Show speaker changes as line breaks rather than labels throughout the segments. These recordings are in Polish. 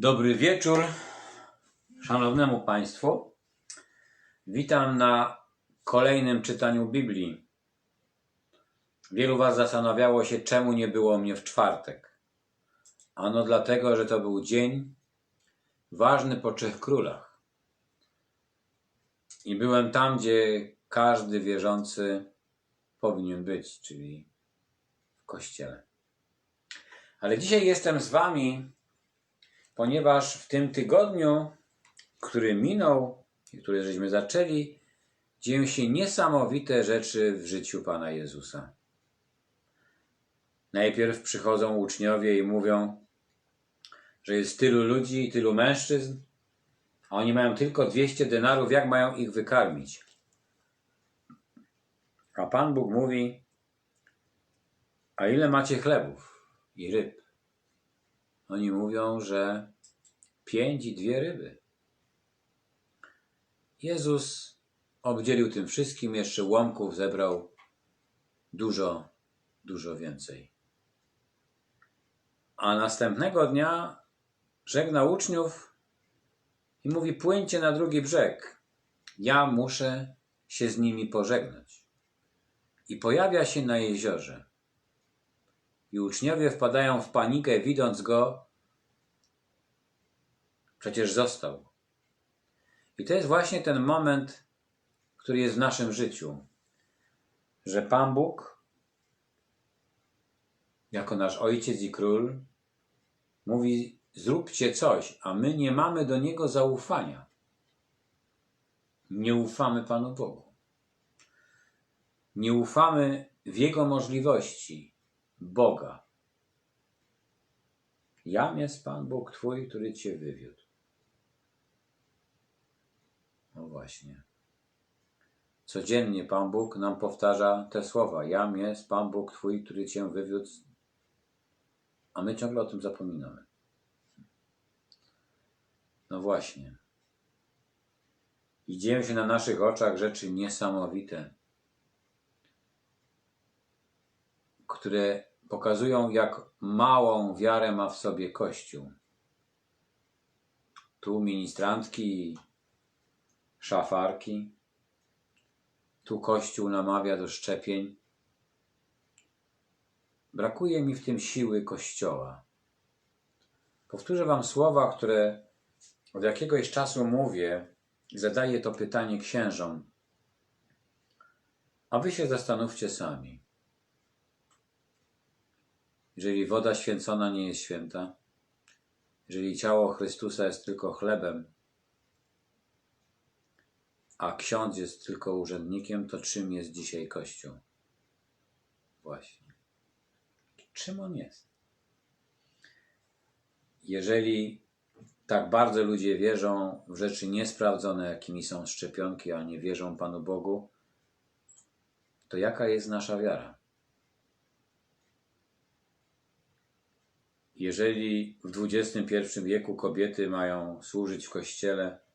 Dobry wieczór szanownemu Państwu. Witam na kolejnym czytaniu Biblii. Wielu Was zastanawiało się, czemu nie było mnie w czwartek. Ano dlatego, że to był dzień ważny po Trzech Królach. I byłem tam, gdzie każdy wierzący powinien być, czyli w kościele. Ale dzisiaj jestem z Wami ponieważ w tym tygodniu, który minął i który żeśmy zaczęli, dzieją się niesamowite rzeczy w życiu Pana Jezusa. Najpierw przychodzą uczniowie i mówią, że jest tylu ludzi i tylu mężczyzn, a oni mają tylko 200 denarów, jak mają ich wykarmić? A Pan Bóg mówi, a ile macie chlebów i ryb? Oni mówią, że pięć i dwie ryby. Jezus obdzielił tym wszystkim, jeszcze łomków zebrał dużo, dużo więcej. A następnego dnia żegna uczniów i mówi: Płyńcie na drugi brzeg. Ja muszę się z nimi pożegnać. I pojawia się na jeziorze. I uczniowie wpadają w panikę, widząc go. Przecież został. I to jest właśnie ten moment, który jest w naszym życiu, że Pan Bóg, jako nasz Ojciec i Król, mówi: Zróbcie coś, a my nie mamy do Niego zaufania. Nie ufamy Panu Bogu. Nie ufamy w Jego możliwości Boga. Jam jest Pan Bóg Twój, który Cię wywiódł. No właśnie. Codziennie Pan Bóg nam powtarza te słowa. Jam jest Pan Bóg Twój, który Cię wywiódł. A my ciągle o tym zapominamy. No właśnie. I dzieją się na naszych oczach rzeczy niesamowite, które pokazują, jak małą wiarę ma w sobie Kościół. Tu ministrantki, szafarki, tu Kościół namawia do szczepień. Brakuje mi w tym siły Kościoła. Powtórzę Wam słowa, które od jakiegoś czasu mówię i zadaję to pytanie księżom. A Wy się zastanówcie sami. Jeżeli woda święcona nie jest święta, jeżeli ciało Chrystusa jest tylko chlebem, a ksiądz jest tylko urzędnikiem, to czym jest dzisiaj Kościół? Właśnie. Czym on jest? Jeżeli tak bardzo ludzie wierzą w rzeczy niesprawdzone, jakimi są szczepionki, a nie wierzą Panu Bogu, to jaka jest nasza wiara? Jeżeli w XXI wieku kobiety mają służyć w kościele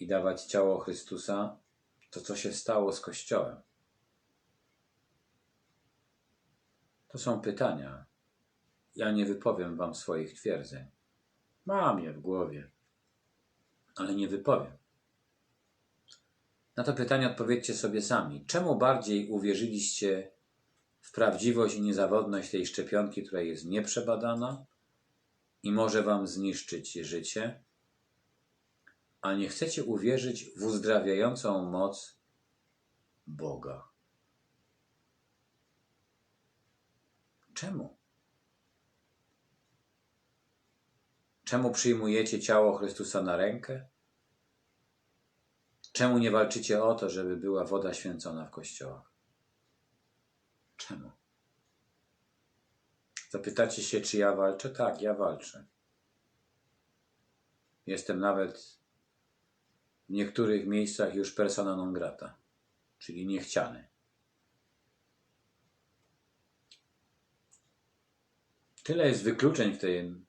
i dawać ciało Chrystusa, to co się stało z Kościołem? To są pytania. Ja nie wypowiem Wam swoich twierdzeń. Mam je w głowie, ale nie wypowiem. Na to pytanie odpowiedzcie sobie sami. Czemu bardziej uwierzyliście w prawdziwość i niezawodność tej szczepionki, która jest nieprzebadana i może Wam zniszczyć życie, a nie chcecie uwierzyć w uzdrawiającą moc Boga? Czemu? Czemu przyjmujecie ciało Chrystusa na rękę? Czemu nie walczycie o to, żeby była woda święcona w kościołach? Czemu? Zapytacie się, czy ja walczę? Tak, ja walczę. Jestem nawet w niektórych miejscach już persona non grata, czyli niechciany. Tyle jest wykluczeń w tym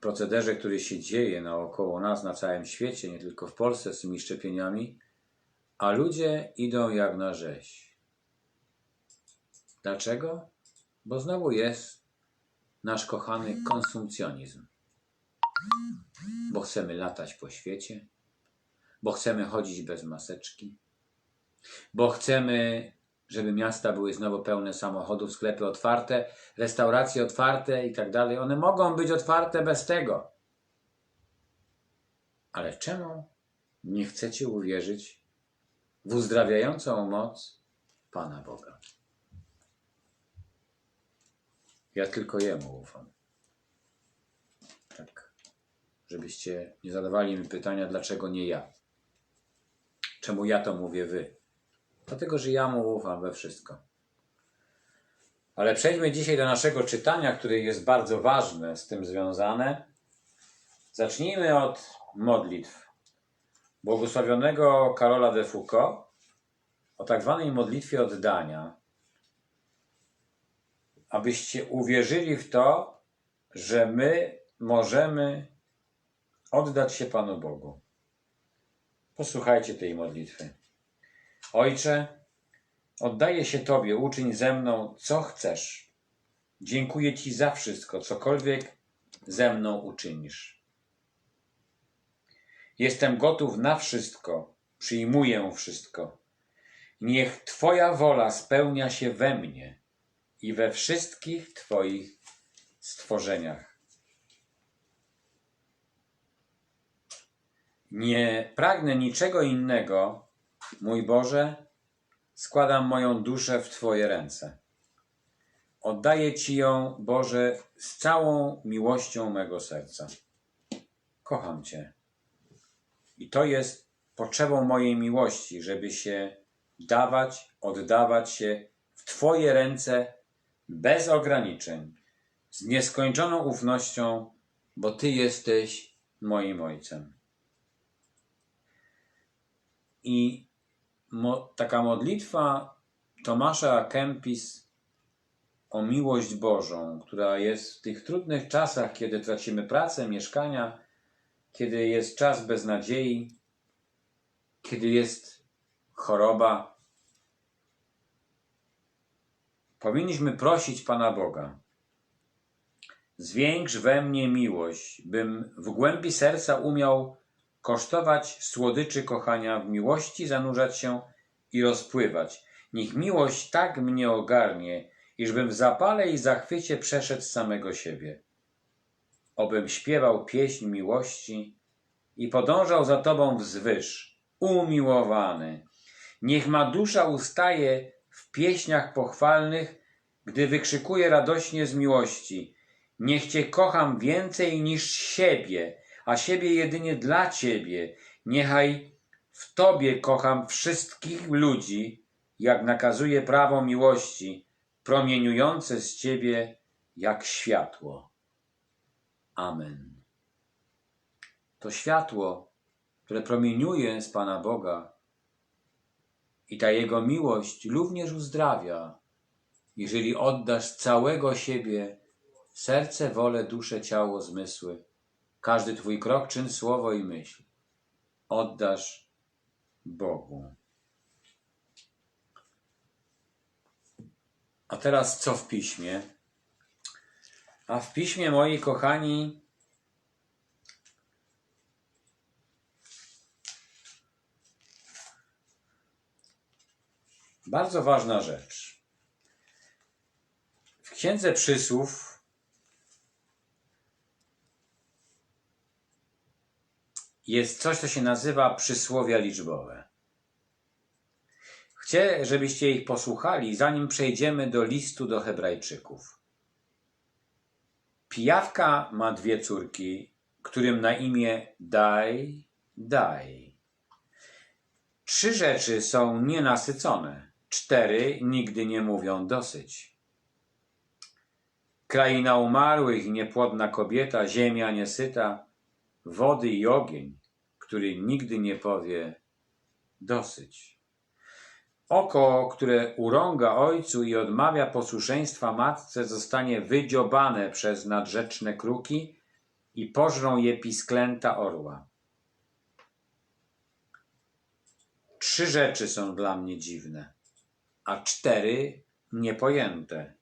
procederze, który się dzieje naokoło nas, na całym świecie, nie tylko w Polsce z tymi szczepieniami, a ludzie idą jak na rzeź. Dlaczego? Bo znowu jest nasz kochany konsumpcjonizm. Bo chcemy latać po świecie, bo chcemy chodzić bez maseczki, bo chcemy, żeby miasta były znowu pełne samochodów, sklepy otwarte, restauracje otwarte i tak dalej. One mogą być otwarte bez tego. Ale czemu nie chcecie uwierzyć w uzdrawiającą moc Pana Boga? Ja tylko Jemu ufam. Tak. Żebyście nie zadawali mi pytania, dlaczego nie ja. Czemu ja to mówię wy? Dlatego, że ja mu ufam we wszystko. Ale przejdźmy dzisiaj do naszego czytania, które jest bardzo ważne z tym związane. Zacznijmy od modlitw. Błogosławionego Karola de Foucault o tak zwanej modlitwie oddania, abyście uwierzyli w to, że my możemy oddać się Panu Bogu. Posłuchajcie tej modlitwy. Ojcze, oddaję się Tobie, uczyń ze mną, co chcesz. Dziękuję Ci za wszystko, cokolwiek ze mną uczynisz. Jestem gotów na wszystko, przyjmuję wszystko. Niech Twoja wola spełnia się we mnie i we wszystkich Twoich stworzeniach. Nie pragnę niczego innego, mój Boże, składam moją duszę w Twoje ręce. Oddaję Ci ją, Boże, z całą miłością mego serca. Kocham Cię. I to jest potrzebą mojej miłości, żeby się dawać, oddawać się w Twoje ręce bez ograniczeń, z nieskończoną ufnością, bo Ty jesteś moim Ojcem. I mo, taka modlitwa Tomasza Kempis o miłość Bożą, która jest w tych trudnych czasach, kiedy tracimy pracę, mieszkania, kiedy jest czas beznadziei, kiedy jest choroba, powinniśmy prosić Pana Boga. Zwiększ we mnie miłość, bym w głębi serca umiał kosztować słodyczy kochania, w miłości zanurzać się i rozpływać. Niech miłość tak mnie ogarnie, iżbym w zapale i zachwycie przeszedł samego siebie. Obym śpiewał pieśń miłości i podążał za Tobą wzwyż, umiłowany. Niech ma dusza ustaje w pieśniach pochwalnych, gdy wykrzykuje radośnie z miłości. Niech Cię kocham więcej niż siebie, a siebie jedynie dla Ciebie. Niechaj w Tobie kocham wszystkich ludzi, jak nakazuje prawo miłości, promieniujące z Ciebie jak światło. Amen. To światło, które promieniuje z Pana Boga i ta Jego miłość również uzdrawia, jeżeli oddasz całego siebie serce, wolę, duszę, ciało, zmysły, każdy Twój krok, czyn, słowo i myśl. Oddasz Bogu. A teraz co w piśmie? A w piśmie, moi kochani, bardzo ważna rzecz. W Księdze Przysłów jest coś, co się nazywa przysłowia liczbowe. Chcę, żebyście ich posłuchali, zanim przejdziemy do listu do Hebrajczyków. Pijawka ma dwie córki, którym na imię Daj, Daj. Trzy rzeczy są nienasycone, cztery nigdy nie mówią dosyć. Kraina umarłych niepłodna kobieta, ziemia niesyta, wody i ogień, który nigdy nie powie dosyć. Oko, które urąga ojcu i odmawia posłuszeństwa matce, zostanie wydziobane przez nadrzeczne kruki i pożrą je pisklęta orła. Trzy rzeczy są dla mnie dziwne, a cztery niepojęte.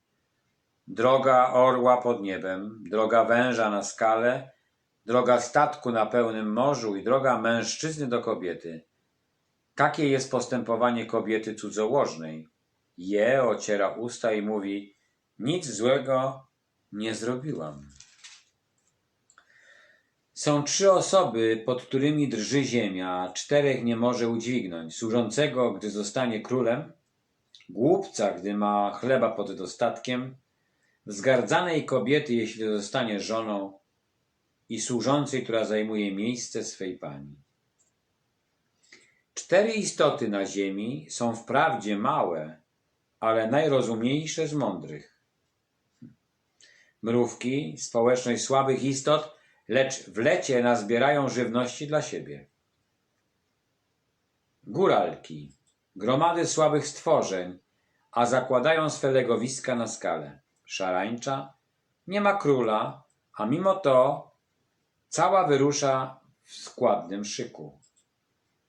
droga orła pod niebem, droga węża na skale, droga statku na pełnym morzu i droga mężczyzny do kobiety. Takie jest postępowanie kobiety cudzołożnej. Je ociera usta i mówi: Nic złego nie zrobiłam. Są trzy osoby, pod którymi drży ziemia, czterech nie może udźwignąć: służącego, gdy zostanie królem, głupca, gdy ma chleba pod dostatkiem, wzgardzanej kobiety, jeśli zostanie żoną, i służącej, która zajmuje miejsce swej pani. Cztery istoty na ziemi są wprawdzie małe, ale najrozumniejsze z mądrych. Mrówki, społeczność słabych istot, lecz w lecie nazbierają żywności dla siebie. Góralki, gromady słabych stworzeń, a zakładają swe legowiska na skale. Szarańcza nie ma króla, a mimo to cała wyrusza w składnym szyku.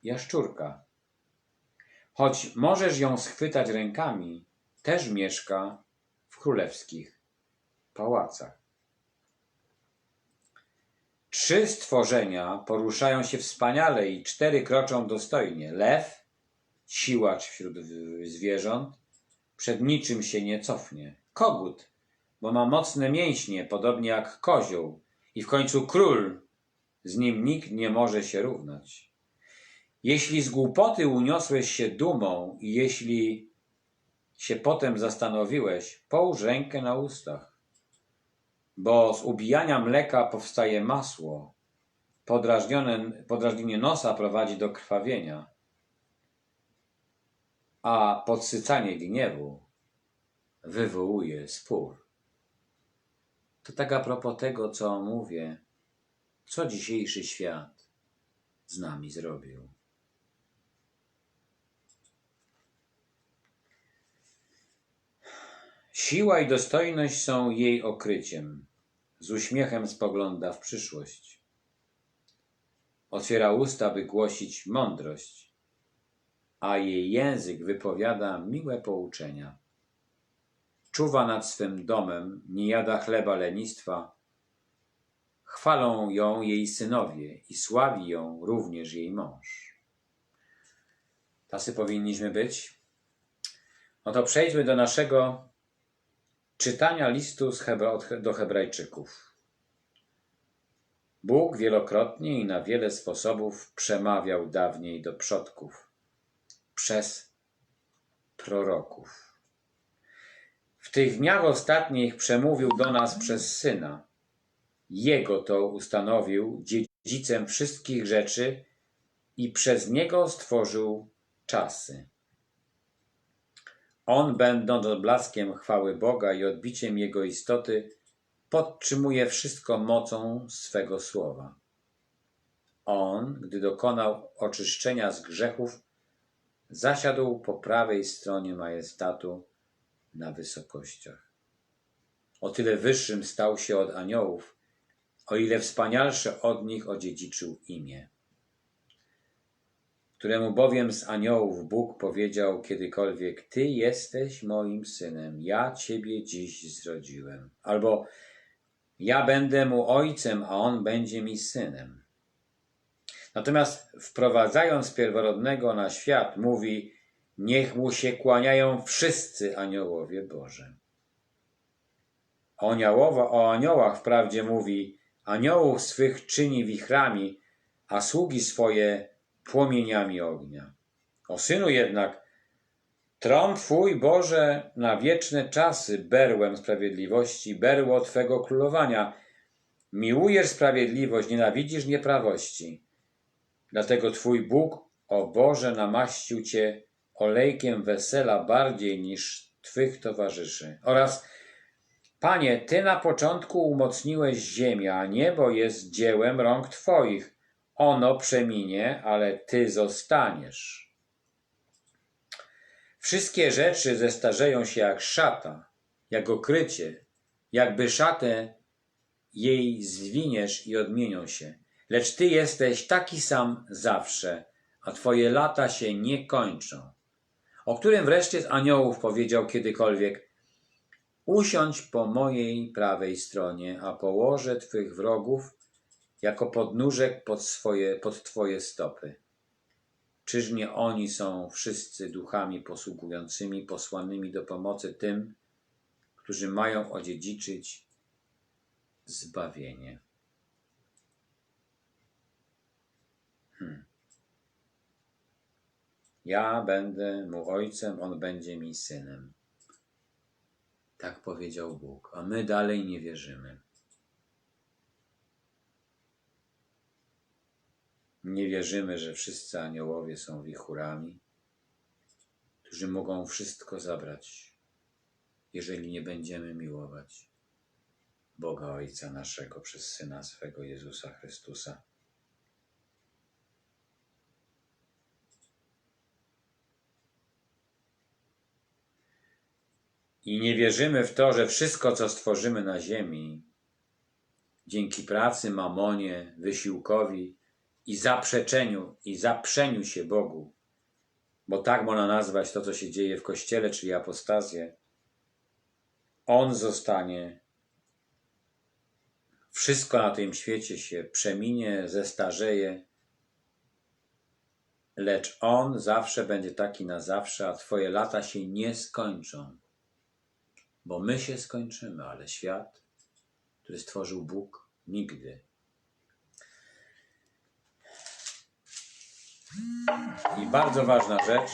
Jaszczurka. Choć możesz ją schwytać rękami, też mieszka w królewskich pałacach. Trzy stworzenia poruszają się wspaniale i cztery kroczą dostojnie. Lew, siłacz wśród zwierząt, przed niczym się nie cofnie. Kogut, bo ma mocne mięśnie, podobnie jak kozioł. I w końcu król, z nim nikt nie może się równać. Jeśli z głupoty uniosłeś się dumą i jeśli się potem zastanowiłeś, połóż rękę na ustach, bo z ubijania mleka powstaje masło, podrażnienie nosa prowadzi do krwawienia, a podsycanie gniewu wywołuje spór. To tak a propos tego, co mówię, co dzisiejszy świat z nami zrobił. Siła i dostojność są jej okryciem. Z uśmiechem spogląda w przyszłość. Otwiera usta, by głosić mądrość, a jej język wypowiada miłe pouczenia. Czuwa nad swym domem, nie jada chleba lenistwa. Chwalą ją jej synowie i sławi ją również jej mąż. Tacy powinniśmy być. No to przejdźmy do naszego czytania listu do Hebrajczyków. Bóg wielokrotnie i na wiele sposobów przemawiał dawniej do przodków przez proroków. W tych dniach ostatnich przemówił do nas przez Syna. Jego to ustanowił dziedzicem wszystkich rzeczy i przez Niego stworzył czasy. On, będąc odblaskiem chwały Boga i odbiciem Jego istoty, podtrzymuje wszystko mocą swego słowa. On, gdy dokonał oczyszczenia z grzechów, zasiadł po prawej stronie majestatu na wysokościach. O tyle wyższym stał się od aniołów, o ile wspanialsze od nich odziedziczył imię. Któremu bowiem z aniołów Bóg powiedział kiedykolwiek: Ty jesteś moim synem, ja ciebie dziś zrodziłem. Albo ja będę mu ojcem, a on będzie mi synem. Natomiast wprowadzając pierworodnego na świat, mówi: Niech mu się kłaniają wszyscy aniołowie Boże. O, aniołowa, o aniołach wprawdzie mówi: Aniołów swych czyni wichrami, a sługi swoje płomieniami ognia. O synu jednak, tron Twój, Boże, na wieczne czasy berłem sprawiedliwości, berło Twego królowania. Miłujesz sprawiedliwość, nienawidzisz nieprawości. Dlatego Twój Bóg, o Boże, namaścił Cię olejkiem wesela bardziej niż Twych towarzyszy. Oraz, Panie, Ty na początku umocniłeś ziemię, a niebo jest dziełem rąk Twoich. Ono przeminie, ale Ty zostaniesz. Wszystkie rzeczy zestarzeją się jak szata, jak okrycie, jakby szatę jej zwiniesz i odmienią się. Lecz Ty jesteś taki sam zawsze, a Twoje lata się nie kończą. O którym wreszcie z aniołów powiedział kiedykolwiek, Usiądź po mojej prawej stronie, a położę Twych wrogów jako podnóżek pod, swoje, pod Twoje stopy. Czyż nie oni są wszyscy duchami posługującymi, posłanymi do pomocy tym, którzy mają odziedziczyć zbawienie? Hmm. Ja będę mu ojcem, on będzie mi synem. Tak powiedział Bóg, a my dalej nie wierzymy. Nie wierzymy, że wszyscy aniołowie są wichurami, którzy mogą wszystko zabrać, jeżeli nie będziemy miłować Boga Ojca naszego przez Syna swego Jezusa Chrystusa. I nie wierzymy w to, że wszystko, co stworzymy na ziemi, dzięki pracy, mamonie, wysiłkowi i zaprzeczeniu i zaprzeniu się Bogu, bo tak można nazwać to, co się dzieje w Kościele, czyli apostazję, On zostanie, wszystko na tym świecie się przeminie, zestarzeje, lecz On zawsze będzie taki na zawsze, a Twoje lata się nie skończą bo my się skończymy, ale świat, który stworzył Bóg, nigdy. I bardzo ważna rzecz.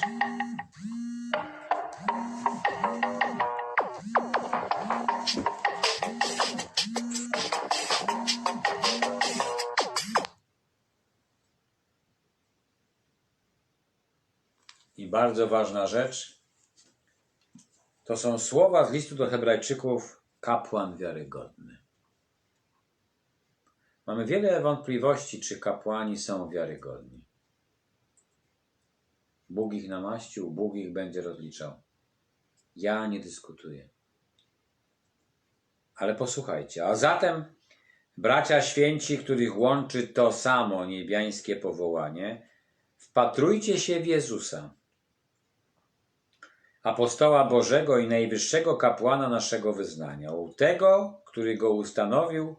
I bardzo ważna rzecz, to są słowa z listu do Hebrajczyków, kapłan wiarygodny. Mamy wiele wątpliwości, czy kapłani są wiarygodni. Bóg ich namaścił, Bóg ich będzie rozliczał. Ja nie dyskutuję. Ale posłuchajcie, a zatem, bracia święci, których łączy to samo niebiańskie powołanie, wpatrujcie się w Jezusa apostoła Bożego i najwyższego kapłana naszego wyznania. U tego, który go ustanowił,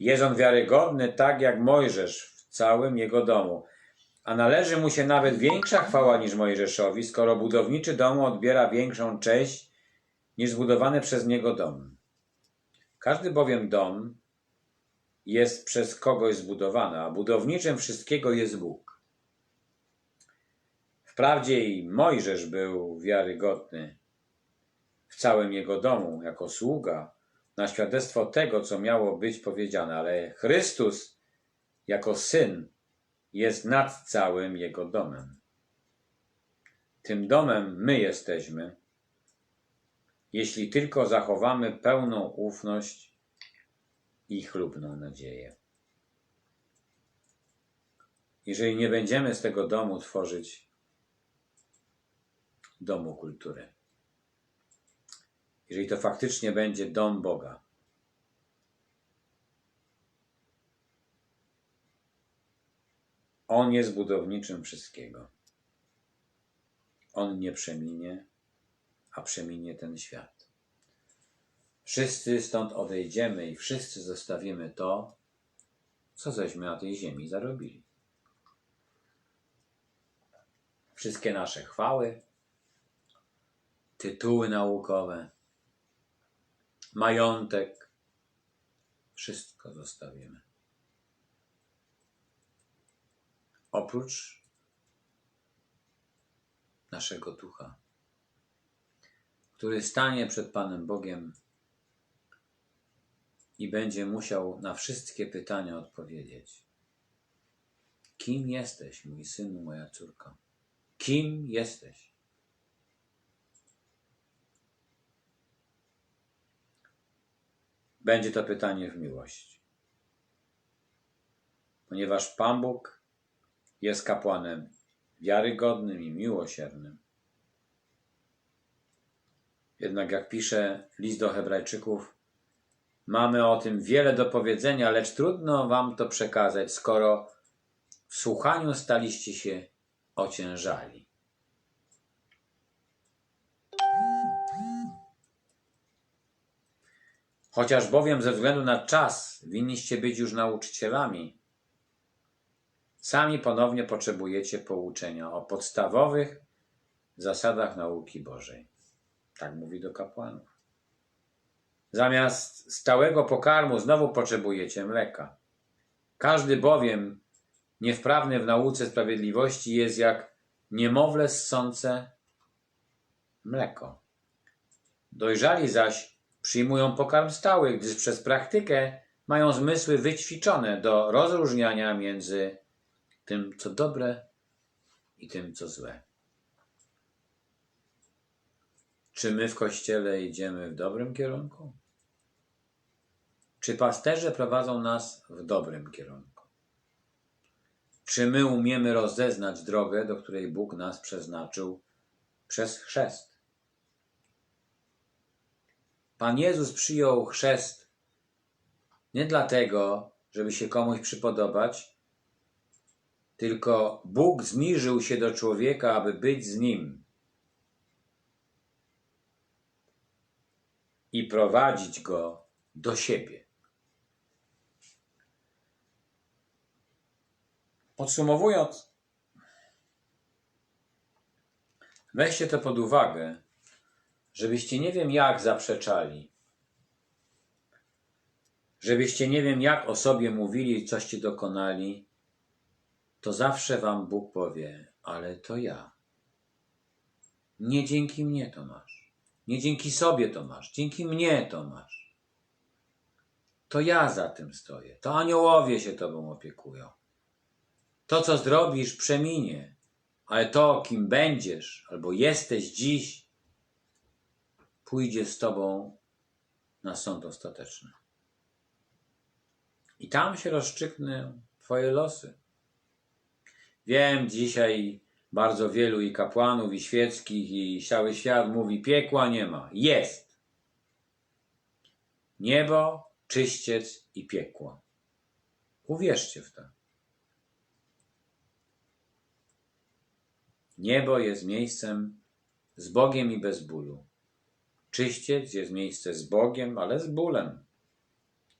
jest on wiarygodny tak jak Mojżesz w całym jego domu. A należy mu się nawet większa chwała niż Mojżeszowi, skoro budowniczy domu odbiera większą cześć niż zbudowany przez niego dom. Każdy bowiem dom jest przez kogoś zbudowany, a budowniczym wszystkiego jest Bóg. Wprawdzie i Mojżesz był wiarygodny w całym jego domu jako sługa na świadectwo tego, co miało być powiedziane, ale Chrystus jako syn jest nad całym jego domem. Tym domem my jesteśmy, jeśli tylko zachowamy pełną ufność i chlubną nadzieję. Jeżeli nie będziemy z tego domu tworzyć domu kultury. Jeżeli to faktycznie będzie dom Boga. On jest budowniczym wszystkiego. On nie przeminie, a przeminie ten świat. Wszyscy stąd odejdziemy i wszyscy zostawimy to, co żeśmy na tej ziemi zarobili. Wszystkie nasze chwały, tytuły naukowe, majątek, wszystko zostawimy. Oprócz naszego ducha, który stanie przed Panem Bogiem i będzie musiał na wszystkie pytania odpowiedzieć. Kim jesteś, mój synu, moja córka? Kim jesteś? Będzie to pytanie w miłości. Ponieważ Pan Bóg jest kapłanem wiarygodnym i miłosiernym. Jednak jak pisze list do Hebrajczyków, mamy o tym wiele do powiedzenia, lecz trudno wam to przekazać, skoro w słuchaniu staliście się ociężali. Chociaż bowiem ze względu na czas winniście być już nauczycielami, sami ponownie potrzebujecie pouczenia o podstawowych zasadach nauki Bożej. Tak mówi do kapłanów. Zamiast stałego pokarmu znowu potrzebujecie mleka. Każdy bowiem niewprawny w nauce sprawiedliwości jest jak niemowlę ssące mleko. Dojrzali zaś przyjmują pokarm stały, gdyż przez praktykę mają zmysły wyćwiczone do rozróżniania między tym, co dobre i tym, co złe. Czy my w kościele idziemy w dobrym kierunku? Czy pasterze prowadzą nas w dobrym kierunku? Czy my umiemy rozeznać drogę, do której Bóg nas przeznaczył przez chrzest? Pan Jezus przyjął chrzest nie dlatego, żeby się komuś przypodobać, tylko Bóg zniżył się do człowieka, aby być z nim i prowadzić go do siebie. Podsumowując, weźcie to pod uwagę, żebyście nie wiem jak zaprzeczali, żebyście nie wiem jak o sobie mówili, coście dokonali, to zawsze wam Bóg powie, ale to ja. Nie dzięki mnie to masz. Nie dzięki sobie to masz. Dzięki mnie to masz. To ja za tym stoję. To aniołowie się tobą opiekują. To, co zrobisz, przeminie. Ale to, kim będziesz albo jesteś dziś, pójdzie z tobą na sąd ostateczny. I tam się rozstrzygną twoje losy. Wiem, dzisiaj bardzo wielu i kapłanów, i świeckich, i cały świat mówi: piekła nie ma. Jest. Niebo, czyściec i piekło. Uwierzcie w to. Niebo jest miejscem z Bogiem i bez bólu. Czyściec jest miejsce z Bogiem, ale z bólem.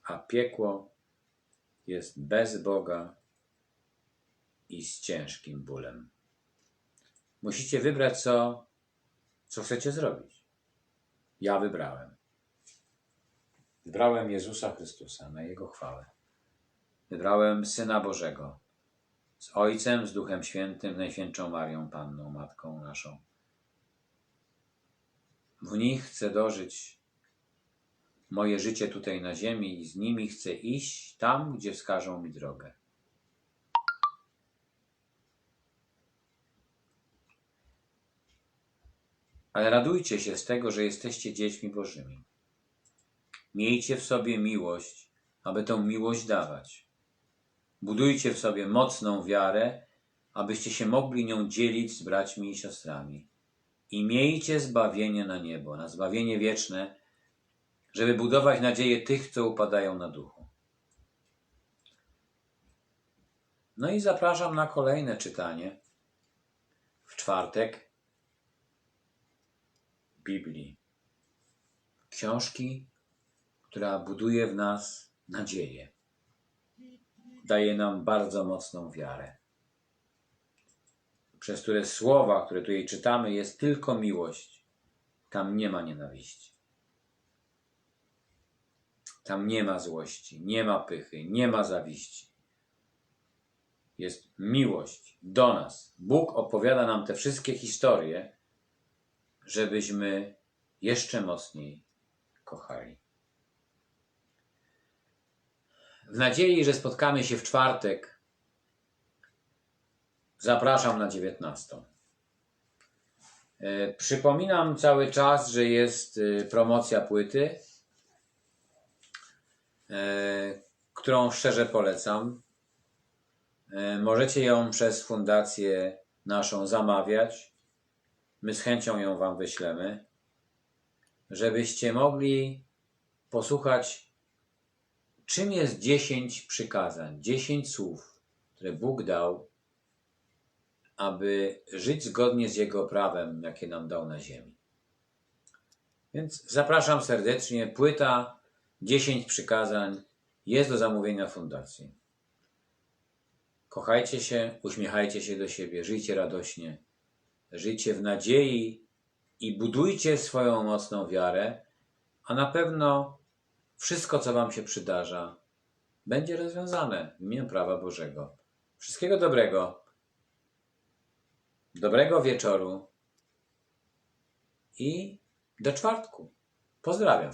A piekło jest bez Boga i z ciężkim bólem. Musicie wybrać, co, co chcecie zrobić. Ja wybrałem. Wybrałem Jezusa Chrystusa na Jego chwałę. Wybrałem Syna Bożego z Ojcem, z Duchem Świętym, Najświętszą Marią, Panną, Matką naszą. W nich chcę dożyć moje życie tutaj na ziemi i z nimi chcę iść tam, gdzie wskażą mi drogę. Ale radujcie się z tego, że jesteście dziećmi Bożymi. Miejcie w sobie miłość, aby tę miłość dawać. Budujcie w sobie mocną wiarę, abyście się mogli nią dzielić z braćmi i siostrami. I miejcie zbawienie na niebo, na zbawienie wieczne, żeby budować nadzieję tych, co upadają na duchu. No i zapraszam na kolejne czytanie w czwartek Biblii. Książki, która buduje w nas nadzieję. Daje nam bardzo mocną wiarę. Przez które słowa, które tutaj czytamy, jest tylko miłość. Tam nie ma nienawiści. Tam nie ma złości, nie ma pychy, nie ma zawiści. Jest miłość do nas. Bóg opowiada nam te wszystkie historie, żebyśmy jeszcze mocniej kochali. W nadziei, że spotkamy się w czwartek, zapraszam na 19. E, Przypominam cały czas, że jest e, promocja płyty, e, którą szczerze polecam. Możecie ją przez fundację naszą zamawiać. My z chęcią ją Wam wyślemy, żebyście mogli posłuchać, czym jest 10 przykazań, 10 słów, które Bóg dał, aby żyć zgodnie z Jego prawem, jakie nam dał na ziemi. Więc zapraszam serdecznie. Płyta 10 przykazań jest do zamówienia fundacji. Kochajcie się, uśmiechajcie się do siebie, żyjcie radośnie, żyjcie w nadziei i budujcie swoją mocną wiarę, a na pewno wszystko, co Wam się przydarza, będzie rozwiązane w imię prawa Bożego. Wszystkiego dobrego, dobrego wieczoru i do czwartku. Pozdrawiam.